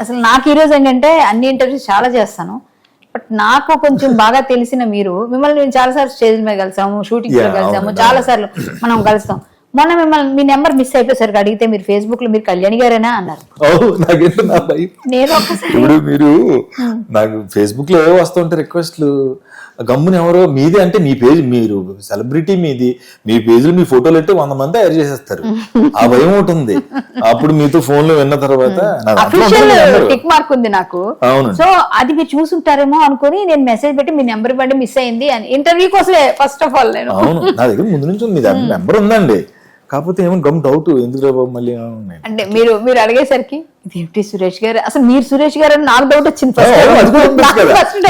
అసలు నాకు ఈ రోజు ఏంటంటే అన్ని ఇంటర్వ్యూస్ చాలా చేస్తాను. బట్ నాకు కొంచెం బాగా తెలిసిన మీరు మిమ్మల్ని నేను చాలా సార్లు స్టేజ్ మీద కలిసాము షూటింగ్లో కలిసాము. చాలా సార్లు మనం కలుస్తాం. మొన్న మిమ్మల్ని మీ నెంబర్ మిస్ అయిపోయేసరికి అడిగితే మీరు ఫేస్బుక్లో మీరు కళ్యాణి గారేనా అన్నారు. నేను ఇప్పుడు మీరు నాకు ఫేస్బుక్లో వస్తుంటే రిక్వెస్ట్లు గమ్మున ఎవరో మీది అంటే మీ పేజ్ మీరు సెలబ్రిటీ మీది మీ పేజ్లో మీ ఫోటోలు పెట్టి వంద మంది తయారు చేసేస్తారు. ఆ భయం ఒకటి ఉంది. అప్పుడు మీతో ఫోన్లో విన్న తర్వాత. టిక్ మార్క్ ఉంది నాకు. సో అది మీరు చూసుంటారేమో అనుకుని నేను మెసేజ్ పెట్టి మీ నెంబర్ ఇవ్వండి మిస్ అయింది అని ఇంటర్వ్యూ కోసమే ఫస్ట్ ఆఫ్ ఆల్ నేను. అవును. నా దగ్గర ముందు నుంచి ఉంది. నెంబర్ ఉందండి. కాకపోతే ఏమో గమ్ డౌట్ ఎందుకు మళ్ళీ. అంటే మీరు మీరు అడిగేసరికి? ఇదేంటి సురేష్ గారు అసలు మీరు సురేష్ గారు అని నాకు డౌట్ వచ్చింది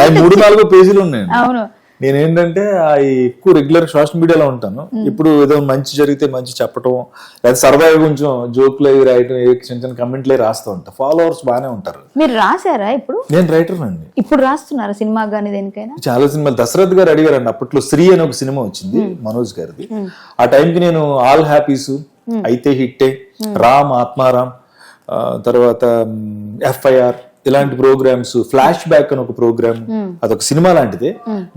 doubt మూడు. నాలుగు పేజీలు ఉన్నాయండి అవును. నేను ఏంటంటే ఆ ఎక్కువ రెగ్యులర్ సోషల్ మీడియాలో ఉంటాను. ఇప్పుడు ఏదో మంచి జరిగితే మంచి చెప్పటం లేదా సరదాగా కొంచెం జోక్లు అవి రాయటం చిన్న చిన్న కమెంట్లు రాస్తూ ఉంటా. ఫాలోవర్స్ బాగానే ఉంటారు. మీరు రాశారా ఇప్పుడు? నేను రైటర్ అండి ఇప్పుడు రాస్తున్నారా సినిమా కానీ దేనికైనా? చాలా సినిమాలు. దశరథ్ గారు అడిగారండి అప్పట్లో శ్రీ అని ఒక సినిమా వచ్చింది మనోజ్ గారిది. ఆ టైంకి నేను ఆల్ హ్యాపీస్ అయితే హిట్టే రామ్ ఆత్మారామ్ తర్వాత ఎఫ్ఐఆర్ ఇలాంటి ప్రోగ్రామ్స్ ఫ్లాష్ బ్యాక్ అని ఒక ప్రోగ్రామ్ అదొక సినిమా లాంటిది.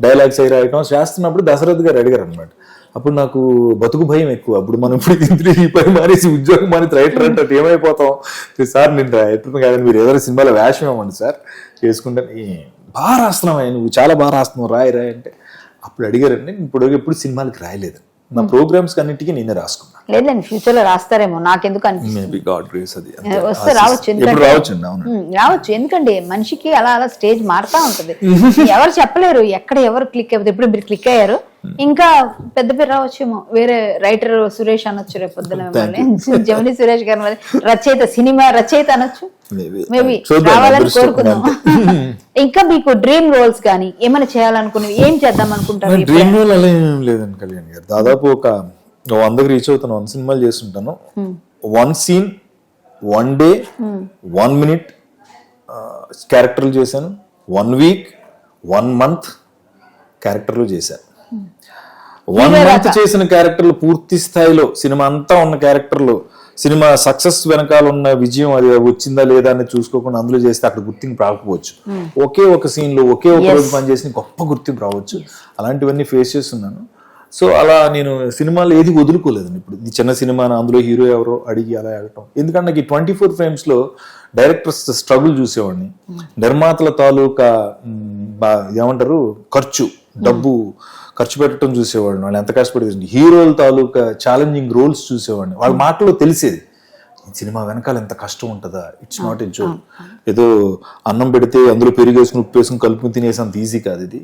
డైలాగ్స్ అయి రాయటం చేస్తున్నప్పుడు దశరథ్ గారు అడిగారు అనమాట అప్పుడు నాకు బతుకు భయం ఎక్కువ. అప్పుడు మనం ఇప్పుడు ఈ పని మానేసి ఉద్యోగం మానేసి రైటర్ అంటే ఏమైపోతాం? సార్ నేను రైటర్ కాదని మీరు ఏదైనా సినిమాలో వేషం ఇవ్వండి సార్. చేసుకుంటే బాగా రాస్తున్నావు నువ్వు చాలా బాగా రాస్తున్నావు రాయి రాయి అంటే. అప్పుడు అడిగారండి ఇప్పుడు ఎప్పుడు సినిమాలకి రాయలేదు. నా ప్రోగ్రామ్స్ అన్నిటికీ నేనే రాసుకున్నాను లేదండి ఫ్యూచర్లో రాస్తారేమో నాకెందుకు అనిపిస్తుంది? గాడ్ గ్రేస్ అది అంతే. వస్తే రావచ్చు ఎందుకంటే ఉమ్, రావచ్చు ఎందుకంటే మనిషికి అలా అలా స్టేజ్ మారుతా ఉంటది. ఎవరు చెప్పలేరు ఎక్కడ ఎవరు క్లిక్ అయిపోతే ఇప్పుడు మీరు క్లిక్ అయ్యారు ఇంకా పెద్ద పేరు రావచ్చేమో. వేరే రైటర్ సురేష్ అనొచ్చు రేపు పొద్దున జమిని సురేష్ గారి మరి రచయిత సినిమా రచయిత అనొచ్చు. మేబీ చూద్దాం, రావాలని కోరుకుందాం. ఇంకా మీకు డ్రీమ్ రోల్స్ కానీ ఏమైనా చేయాలనుకునేవి ఏం చేద్దాం అనుకుంటారు? డ్రీమ్ రోల్ అలా ఏం లేదండి కళ్యాణ్ గారు. దాదాపు ఒక వందకి రీచ్ అవుతాను వన్ సినిమాలు చేస్తుంటాను. One scene one day one minute క్యారెక్టర్లు చేశాను. వన్ వీక్ వన్ మంత్ క్యారెక్టర్లు చేశాను వన్ మంత్ చేసిన క్యారెక్టర్లు పూర్తి స్థాయిలో సినిమా అంతా ఉన్న క్యారెక్టర్లు సినిమా సక్సెస్ వెనకాల ఉన్న విజయం అది వచ్చిందా లేదా అని చూసుకోకుండా అందులో చేస్తే అక్కడ గుర్తింపు రాకపోవచ్చు. ఒకే ఒక సీన్లో ఒకే ఒక రోజు పనిచేసిన గొప్ప గుర్తింపు రావచ్చు. అలాంటివన్నీ ఫేస్ చేస్తున్నాను. సో అలా నేను సినిమాలు ఏది వదులుకోలేదండి ఇప్పుడు. ఇది చిన్న సినిమా అందులో హీరో ఎవరో అడిగి అలా ఆడటం ఎందుకంటే నాకు ఈ ట్వంటీ ఫోర్ ఫ్రేమ్స్లో డైరెక్టర్స్ స్ట్రగుల్ చూసేవాడిని. నిర్మాతల తాలూకా ఏమంటారు? ఖర్చు. డబ్బు ఖర్చు పెట్టడం చూసేవాడిని. వాళ్ళు ఎంత కష్టపడేది హీరోల తాలూకా ఛాలెంజింగ్ రోల్స్ చూసేవాడిని. వాళ్ళ మాటలో తెలిసేది. ఈ సినిమా వెనకాల ఎంత కష్టం ఉంటుందా? ఇట్స్ నాట్ ఎ జోక్ ఏదో అన్నం పెడితే అందులో పెరుగు వేసుకుని ఉప్పు వేసుకుని కలుపుకుని తినేసి అంత ఈజీ కాదు ఇది.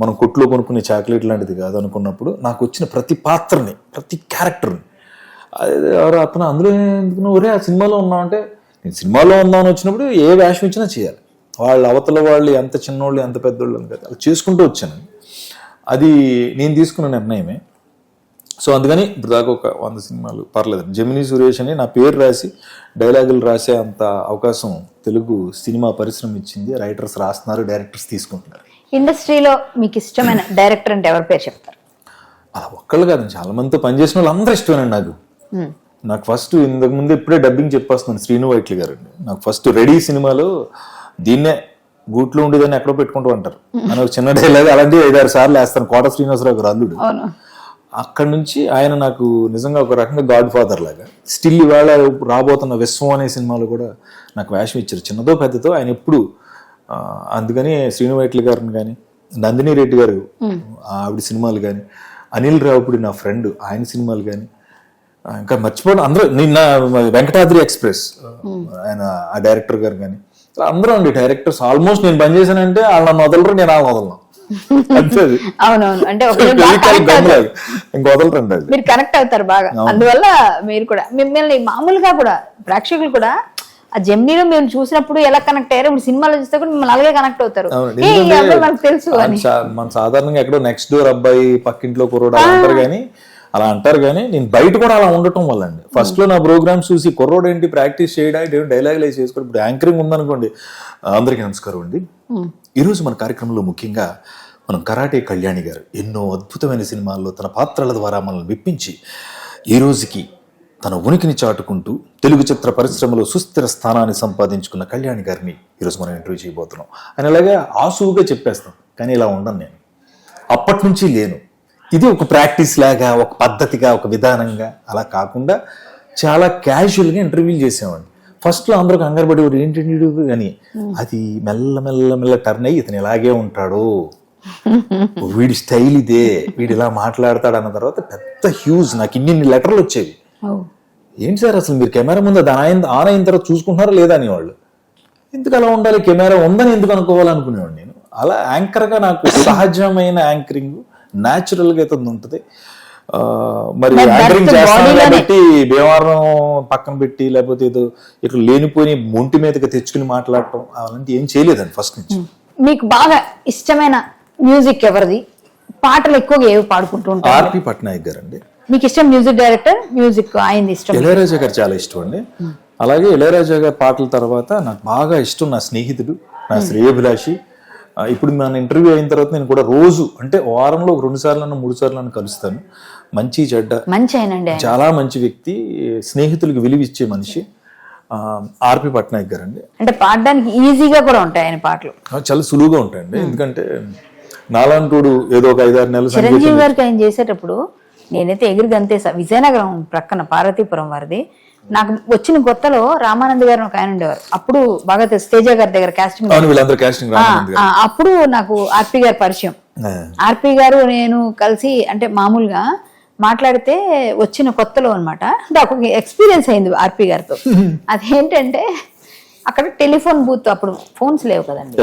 మనం కొట్లో కొనుక్కునే చాక్లెట్ లాంటిది కాదు అనుకున్నప్పుడు నాకు వచ్చిన ప్రతి పాత్రని ప్రతి క్యారెక్టర్ని ఎవరు అతను అందులో ఎందుకు? ఒరే ఆ సినిమాలో ఉన్నావు అంటే నేను సినిమాలో ఉందామని వచ్చినప్పుడు ఏ వేషం ఇచ్చినా చేయాలి. వాళ్ళ అవతల వాళ్ళు ఎంత చిన్నోళ్ళు ఎంత పెద్దోళ్ళు అని కదా. అలా చేసుకుంటూ వచ్చాను. అది నేను తీసుకున్న నిర్ణయమే. సో అందుకని ఇప్పుడు దాకా ఒక వంద సినిమాలు పర్లేదు. జమినీ సురేష్ అని నా పేరు రాసి డైలాగులు రాసే అంత అవకాశం తెలుగు సినిమా పరిశ్రమ ఇచ్చింది. రైటర్స్ రాస్తున్నారు డైరెక్టర్స్ తీసుకుంటున్నారు. ఇండస్ట్రీలో మీకు ఇష్టమైన డైరెక్టర్ అంటే ఎవరి పేరు చెప్తారు? అలా ఒక్కళ్ళు కాదండి చాలా మందితో పనిచేసిన వాళ్ళు అందరూ ఇష్టమేనండి నాకు. నాకు ఫస్ట్ ఇంతకు ముందు ఇప్పుడే డబ్బింగ్ చెప్పేస్తున్నాను శ్రీను వైట్లి గారు. నాకు ఫస్ట్ రెడీ సినిమాలో దీన్నే గూట్లో ఉండేదాన్ని ఎక్కడో పెట్టుకుంటూ అంటారు. అని ఒక చిన్న డైలాగ్ అలాంటివి ఐదారు సార్లు వేస్తాను. కోట శ్రీనివాసరావు గారు అల్లుడు. అక్కడి నుంచి ఆయన నాకు నిజంగా ఒక రకంగా గాడ్ ఫాదర్ లాగా. స్టిల్ ఇవాళ రాబోతున్న విశ్వం అనే సినిమాలో కూడా నాకు వేషం ఇచ్చారు. చిన్నదో పెద్దదో ఆయన ఎప్పుడు అందుకని శ్రీను వైట్ల గారిని కానీ నందిని రెడ్డి గారు ఆవిడ సినిమాలు కానీ అనిల్ రావుపుడి నా ఫ్రెండ్ ఆయన సినిమాలు కానీ ఇంకా మర్చిపోవడం అందరూ నిన్న వెంకటాద్రి ఎక్స్ప్రెస్ ఆయన ఆ డైరెక్టర్ గారు కానీ అందరూ అండి డైరెక్టర్స్ ఆల్మోస్ట్ నేను పనిచేశానంటే వాళ్ళ నన్ను వదలరు నేను ఆ వదలను. అవునవును. అంటే మీరు కనెక్ట్ అవుతారు బాగా. అందువల్ల మీరు కూడా మిమ్మల్ని మామూలుగా కూడా ప్రేక్షకులు కూడా ఆ జెమ్నీలో మేము చూసినప్పుడు ఎలా కనెక్ట్ అయ్యారు ఇప్పుడు సినిమాలో చూస్తే కూడా మిమ్మల్ని అలాగే కనెక్ట్ అవుతారు. మనకు తెలుసు మన సాధారణంగా ఎక్కడో నెక్స్ట్ డోర్ అబ్బాయి పక్కింట్లో కుర్రోడు అలా అంటారు కానీ అలా అంటారు కానీ నేను బయట కూడా అలా ఉండటం వల్ల అండి ఫస్ట్లో నా ప్రోగ్రామ్స్ చూసి కుర్రోడు ఏంటి ప్రాక్టీస్ చేయడానికి ఏంటి డైలాగులు వేసి చేసుకోవడం ఇప్పుడు యాంకరింగ్ ఉందనుకోండి. అందరికీ నమస్కారం అండి. ఈరోజు మన కార్యక్రమంలో ముఖ్యంగా మనం కరాటే కళ్యాణి గారు ఎన్నో అద్భుతమైన సినిమాల్లో తన పాత్రల ద్వారా మనల్ని మెప్పించి ఈ రోజుకి తన ఉనికిని చాటుకుంటూ తెలుగు చిత్ర పరిశ్రమలో సుస్థిర స్థానాన్ని సంపాదించుకున్న కళ్యాణి గారిని ఈరోజు మనం ఇంటర్వ్యూ చేయబోతున్నాం. అని అలాగే ఆసువుగా చెప్పేస్తాం. కానీ ఇలా ఉండను నేను. అప్పటి నుంచి లేను. ఇది ఒక ప్రాక్టీస్ లాగా ఒక పద్ధతిగా ఒక విధానంగా అలా కాకుండా చాలా క్యాజువల్గా ఇంటర్వ్యూలు చేసేవాడిని. ఫస్ట్లో అందరూ కంగారు పడేవాడు ఏంటంటే వీడు అని. అది మెల్ల మెల్ల మెల్ల టర్న్ అయ్యి ఇతను ఇలాగే ఉంటాడు. వీడి స్టైల్ ఇదే. వీడు ఇలా మాట్లాడతాడు అన్న తర్వాత పెద్ద హ్యూజ్ నాకు ఇన్ని లెటర్లు వచ్చేవి. ఓ ఏంటి సార్ అసలు మీరు కెమెరా ముందు అయిన ఆన్ అయిన తర్వాత చూసుకుంటున్నారా లేదా? అనేవాళ్ళు. ఎందుకు అలా ఉండాలి? కెమెరా ఉందని ఎందుకు అనుకోవాలనుకునేవాడు నేను? అలా యాంకర్గా నాకు సహజమైన యాంకరింగ్ న్యాచురల్గా అయితే ఉంటుంది. మరి యాంకరింగ్ చేస్తాను కాబట్టి భీమవరం పక్కన పెట్టి లేకపోతే ఏదో ఇక్కడ లేనిపోయి ఒంటి మీదకి తెచ్చుకుని మాట్లాడటం అలాంటి ఏం చేయలేదండి ఫస్ట్ నుంచి. మీకు బాగా ఇష్టమైన మ్యూజిక్ ఎవరిది? పాటలు ఎక్కువగా ఏవి పాడుకుంటూ ఉంటారు? ఆర్పి పట్నాయక్ గారు అండి మీకు ఇష్టం మ్యూజిక్ డైరెక్టర్ మ్యూజిక్ ఆయనది ఇష్టం. ఇళయరాజా గారు చాలా ఇష్టం అండి. అలాగే ఇళయరాజా గారి పాటల తర్వాత నాకు బాగా ఇష్టం నా స్నేహితుడు నా శ్రేయభిలాషి. ఇప్పుడు మన ఇంటర్వ్యూ అయిన తర్వాత నేను కూడా రోజు అంటే వారంలో ఒక రెండు సార్లు మూడు సార్లు కలుస్తాను. మంచి చెడ్డ మంచి చాలా మంచి వ్యక్తి స్నేహితులకు విలువ ఇచ్చే మనిషి ఆర్పి పట్నాయక్ గారు అండి అంటే పాడడానికి ఈజీగా కూడా ఉంటాయి ఆయన పాటలు. చాలా సులువుగా ఉంటాయండి. ఎందుకంటే నాలాంటోడు ఏదో ఒక ఐదారు నెలలు చిరంజీవి గారికి ఆయన చేసేటప్పుడు నేనైతే ఎగిరి గంతేసా విజయనగరం ప్రక్కన పార్వతీపురం వారిది. నాకు వచ్చిన కొత్తలో రామానంద్ గారు ఒక ఆయన ఉండేవారు. అప్పుడు బాగా తెలుసు తేజ గారి దగ్గర కాస్టింగ్ అప్పుడు నాకు ఆర్పి గారి పరిచయం. ఆర్పి గారు నేను కలిసి అంటే మామూలుగా మాట్లాడితే వచ్చిన కొత్తలో అనమాట నాకు ఒక ఎక్స్పీరియన్స్ అయింది ఆర్పి గారితో. అదేంటంటే అక్కడ టెలిఫోన్ బూత్ అప్పుడు ఫోన్స్ లేవు కదండి.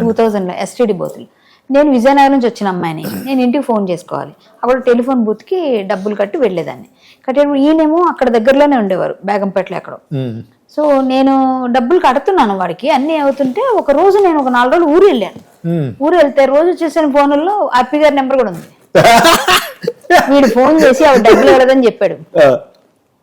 టూ థౌజండ్లో ఎస్టీడీ బూత్లు నేను విజయనగరం నుంచి వచ్చిన అమ్మాయిని. నేను ఇంటికి ఫోన్ చేసుకోవాలి. అక్కడ టెలిఫోన్ బూత్కి డబ్బులు కట్టి వెళ్ళేదాన్ని. కట్టేటప్పుడు ఈయనేమో అక్కడ దగ్గరలోనే ఉండేవారు బేగంపేటలో ఎక్కడో. సో నేను డబ్బులు కడుతున్నాను వాడికి. అన్నీ అవుతుంటే ఒక రోజు నేను ఒక నాలుగు రోజులు ఊరు వెళ్ళాను. ఊరు వెళ్తే రోజు చేసిన ఫోన్లలో ఆర్పి గారి నెంబర్ కూడా ఉంది. వీడు ఫోన్ చేసి ఆవిడ డబ్బులు ఇవ్వలేదని చెప్పాడు.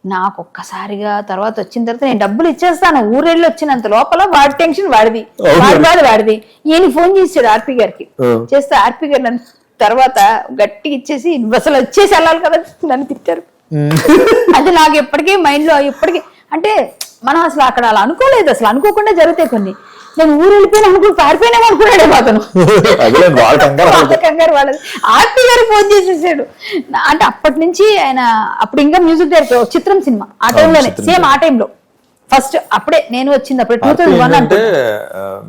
నాకు ఒక్కసారిగా తర్వాత వచ్చిన తర్వాత నేను డబ్బులు ఇచ్చేస్తాను. ఊరెళ్ళి వచ్చినంత లోపల వాడి టెన్షన్ వాడిది. వాడి బాధ వాడిది. ఈయన ఫోన్ చేసాడు ఆర్పి గారికి. చేస్తే ఆర్పి గారు నన్ను తర్వాత గట్టిగా ఇచ్చేసి "నువ్వు అసలు వచ్చేసి వెళ్ళాలి కదా నన్ను తిట్టారు. అది నాకు ఎప్పటికీ మైండ్లో ఇప్పటికీ అంటే మనం అసలు అక్కడ అలా అనుకోలేదు. అసలు అనుకోకుండా జరుగుతాయి కొన్ని. నేను ఊరు వెళ్ళిపోయినా అనుకుని పారిపోయినా అనుకున్నాడే అతను. కంగారు వాళ్ళ కంగారు వాళ్ళది. ఆర్పి గారు ఫోన్ చేసేసాడు. అంటే అప్పటి నుంచి ఆయన అప్పుడు ఇంకా మ్యూజిక్ డైరెక్టర్ చిత్రం సినిమా ఆ టైంలోనే సేమ్ ఆ టైంలో. ఫస్ట్ అప్పుడే నేను వచ్చింది అప్పుడే టూ థౌసండ్ వన్ ఏంటంటే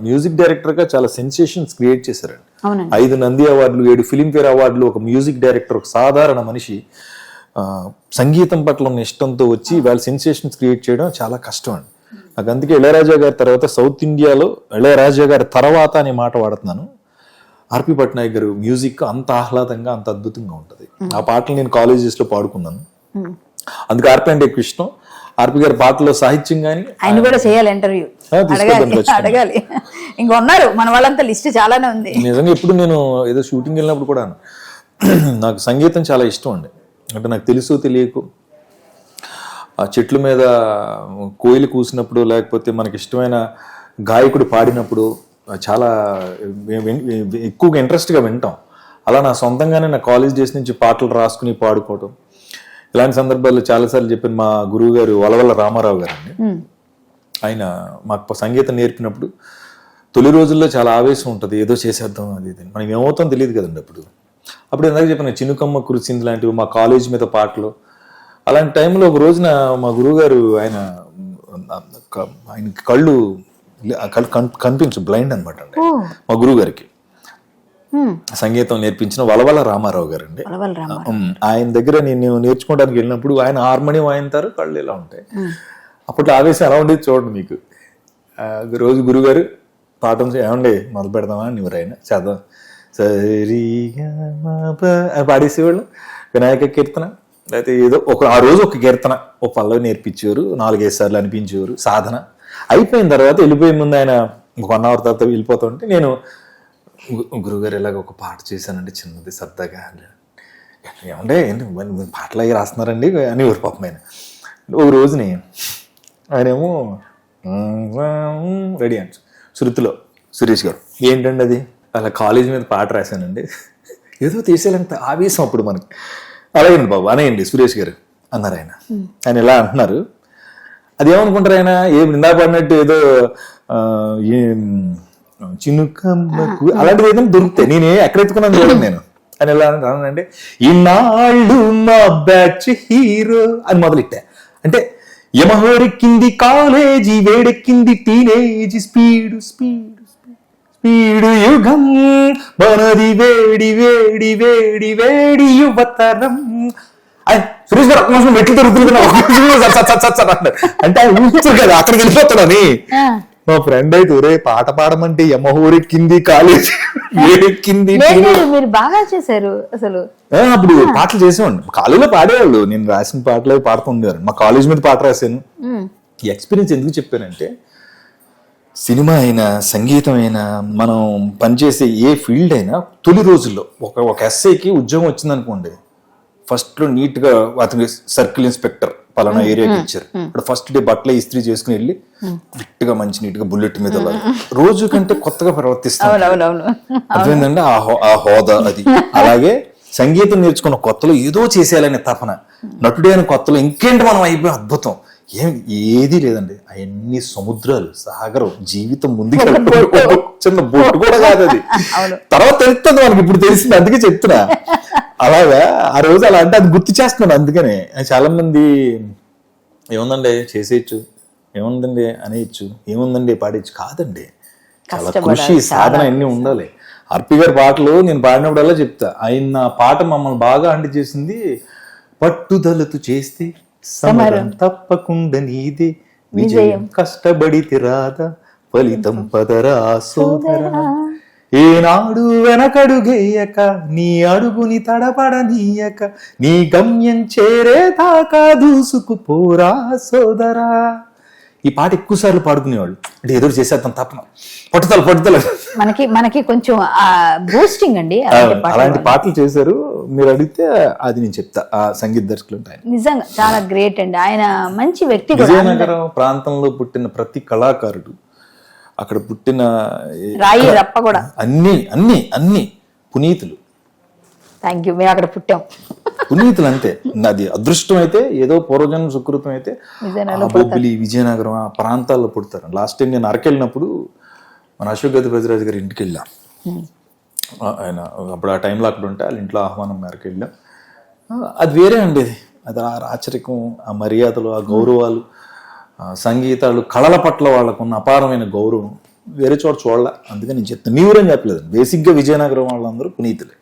మ్యూజిక్ డైరెక్టర్గా చాలా సెన్సేషన్స్ క్రియేట్ చేశారండి. ఐదు నంది అవార్డులు ఏడు ఫిలింఫేర్ అవార్డులు ఒక మ్యూజిక్ డైరెక్టర్ ఒక సాధారణ మనిషి సంగీతం పట్ల ఉన్న ఇష్టంతో వచ్చి వాళ్ళ సెన్సేషన్స్ క్రియేట్ చేయడం చాలా కష్టం అండి. నాకు అందుకే ఇళయరాజా గారి తర్వాత సౌత్ ఇండియాలో ఇళయరాజా గారి తర్వాత అనే మాట వాడుతున్నాను. ఆర్పి పట్నాయక్ గారు మ్యూజిక్ అంత ఆహ్లాదంగా అంత అద్భుతంగా ఉంటుంది. ఆ పాటలు నేను కాలేజెస్లో పాడుకున్నాను అందుకే ఆర్పి అంటే ఎక్కువ ఇష్టం ఆర్పి గారి పాటలో సాహిత్యం కానీ ఆయన కూడా చేయాలి ఇంటర్వ్యూ అడగాలి ఇంకా ఉన్నారు మన వాళ్ళంతా లిస్ట్ చాలానే ఉంది. నిజంగా ఎప్పుడు నేను ఏదో షూటింగ్ వెళ్ళినప్పుడు కూడా నాకు సంగీతం చాలా ఇష్టం అండి. అంటే నాకు తెలుసు తెలియకు ఆ చెట్ల మీద కోయిలు కూసినప్పుడు లేకపోతే మనకి ఇష్టమైన గాయకుడు పాడినప్పుడు చాలా ఎక్కువగా ఇంట్రెస్ట్గా వింటాం. అలా నా సొంతంగానే నా కాలేజ్ డేస్ నుంచి పాటలు రాసుకుని పాడుకోవడం ఇలాంటి సందర్భాల్లో చాలాసార్లు చెప్పిన మా గురువు గారు వలవల్ల రామారావు గారు అండి. ఆయన మాకు సంగీతం నేర్పినప్పుడు తొలి రోజుల్లో చాలా ఆవేశం ఉంటుంది ఏదో చేసేద్దాం అది ఇది. మనం ఏమవుతాం తెలియదు కదండి అప్పుడు. అప్పుడు ఇందాక చెప్పిన చినుకమ్మ కురిసింది లాంటివి మా కాలేజ్ మీద పాటలు. అలాంటి టైంలో ఒక రోజున మా గురువుగారు ఆయన ఆయన కళ్ళు కనిపించు బ్లైండ్ అనమాట అండి. మా గురువు గారికి. సంగీతం నేర్పించిన వలవల రామారావు గారు అండి ఆయన దగ్గర నేను నేర్చుకోవడానికి వెళ్ళినప్పుడు ఆయన హార్మోనియం వాయింతారు కళ్ళు ఇలా ఉంటాయి. అప్పట్లో ఆవేశం ఎలా ఉండేది చూడండి మీకు. రోజు గురుగారు పాఠం ఏమండి మొదలు పెడదామా అని ఎవరైనా చదవం సరిగా పాడేసేవాళ్ళు. వినాయక కీర్తన. అయితే ఏదో ఒక ఆ రోజు ఒక కీర్తన ఒక పల్లవి నేర్పించేవారు నాలుగైదు సార్లు అనిపించేవారు సాధన. అయిపోయిన తర్వాత వెళ్ళిపోయే ముందు ఆయన ఒక వన్ అవర్ తర్వాత వెళ్ళిపోతుంటే నేను గు- గురుగారు ఇలాగ ఒక పాట చేశానండి చిన్నది సరదాగా. ఏమంటే పాటలు అవి రాస్తున్నారండి అని ఊరు పాపం ఆయన. ఒక రోజుని ఆయనేమో రెడీ అంట శృతిలో సురేష్ గారు. ఏంటండి అది? అలా కాలేజ్ మీద పాట రాశానండి. ఏదో తీసేయాలంత ఆవేశం అప్పుడు మనకి. అలాగేండి బాబు అనేయండి సురేష్ గారు అన్నారు ఆయన. ఆయన ఇలా అంటున్నారు. అది ఏమనుకుంటారు ఆయన? ఏం నిందా పడినట్టు ఏదో చినుక చినుకమ్మకు అలాంటిది ఏదైనా దొరుకుతాయి నేనే ఎక్కడ ఎత్తుకున్నాను చూడండి నేను. అని ఎలా అంటే ఇన్నాళ్ళు మా బ్యాచ్ హీరో అని మొదలెట్టా. అంటే యమహోరెక్కింది కాలేజీ వేడెక్కింది టీనేజ్ స్పీడ్ స్పీడ్ స్పీడు యుగం మనది వేడి వేడి వేడి వేడి యువతరం. సురేష్ గారు నిమిషం మెట్లు తిరుగుతున్నా అంటే ఆయన ఊహించరు కదా అక్కడికి వెళ్ళిపోతాడని. మా ఫ్రెండ్ అయితే ఒరే పాట పాడమంటే కాలేజీ వేడెక్కింది లేదు teenage లేదు, మీరు బాగా చేశారు అసలు. అప్పుడు పాటలు చేసేవాడిని. కాలేజీలో పాడేవాళ్ళు. నేను రాసిన పాటలు అవి పాడుతూ ఉండేవారు మా కాలేజ్ మీద పాట రాశాను. ఎక్స్పీరియన్స్ ఎందుకు చెప్పానంటే సినిమా అయినా సంగీతం అయినా మనం పనిచేసే ఏ ఫీల్డ్ అయినా తొలి రోజుల్లో ఒక ఒక ఎస్ఐకి ఉద్యోగం వచ్చిందనుకోండి ఫస్ట్లో నీట్గా అతనికి సర్కిల్ ఇన్స్పెక్టర్ పలానా ఏరియాకి ఇచ్చారు. ఇప్పుడు ఫస్ట్ డే బట్టలు ఇస్త్రీ చేసుకుని వెళ్ళి నీట్గా మంచి నీట్గా బుల్లెట్ మీద రోజు కంటే కొత్తగా ప్రవర్తిస్తాం. అవునవునవును. అర్థమైందండి? ఆ హోదా అది. అలాగే సంగీతం నేర్చుకున్న కొత్తలో ఏదో చేసేయాలనే తపన. నటుడే అని కొత్తలో ఇంకేంటి మనం అయిపోయి అద్భుతం. ఏం ఏది లేదండి. అవన్నీ సముద్రాలు సాగరం జీవితం ముందుకు చిన్న బొట్టు కూడా కాదు అది. తర్వాత తెలుస్తుంది మనకి ఇప్పుడు తెలిసింది అందుకే చెప్తున్నా. అలాగా ఆ రోజు అలా అంటే అది గుర్తు చేస్తున్నాను అందుకనే. చాలా మంది ఏముందండి చేసేయచ్చు. ఏముందండి అనేయచ్చు. ఏముందండి పాడేయచ్చు. కాదండి. చాలా కృషి సాధన అన్ని ఉండాలి. ఆర్పి గారి పాటలు నేను పాడినప్పుడల్లా చెప్తా. ఆయన పాట మమ్మల్ని బాగా అంటి చేసింది పట్టుదలతో చేస్తే సమరం తప్పకుండా నీదే విజయం కష్టపడితే రాదా ఫలితం పదరా సోదరా. ఏనాడు వెనకడుగేయక నీ అడుగుని తడబడనీయక నీ గమ్యం చేరేదాకా దూసుకుపోరా సోదరా. ఈ పాట ఎక్కువ సార్లు పాడుకునేవాళ్ళు. అంటే ఎదురు చేసేద్దాం తప్పన. పట్టుదల పట్టుదల. మనకి మనకి కొంచెం బూస్టింగ్ అండి అలాంటి పాటలు. చేశారు. మీరు అడిగితే అది నేను చెప్తా. ఆ సంగీత దర్శకులు ఉంటాయి నిజంగా చాలా గ్రేట్ అండి. ఆయన మంచి వ్యక్తి విజయనగరం ప్రాంతంలో పుట్టిన ప్రతి కళాకారుడు అక్కడ పుట్టిన రాయి రప్ప కూడా. అన్ని అన్ని అన్ని పునీతులు. థ్యాంక్ యూ మేము అక్కడ పుట్టాం. పునీతులు అంతే అది అదృష్టం అయితే ఏదో పూర్వజన్మ సుకృతం అయితే బొబ్బిలి విజయనగరం ఆ ప్రాంతాల్లో పుడతారు. లాస్ట్ టైం నేను అరకెళ్ళినప్పుడు మన అశోక్ గతి బజరాజు గారి ఇంటికి వెళ్ళాం. ఆయన అప్పుడు ఆ టైంలో అక్కడ ఉంటే వాళ్ళ ఇంట్లో ఆహ్వానం మేరకు వెళ్ళాం. అది వేరే అండి అది. ఆ రాచరికం ఆ మర్యాదలు ఆ గౌరవాలు సంగీతాలు కళల పట్ల వాళ్ళకున్న అపారమైన గౌరవం వేరే చోట చూడాల. అందుకని నేను చెప్తాను మీ ఊరని చెప్పలేదు బేసిక్గా విజయనగరం వాళ్ళందరూ పునీతులే.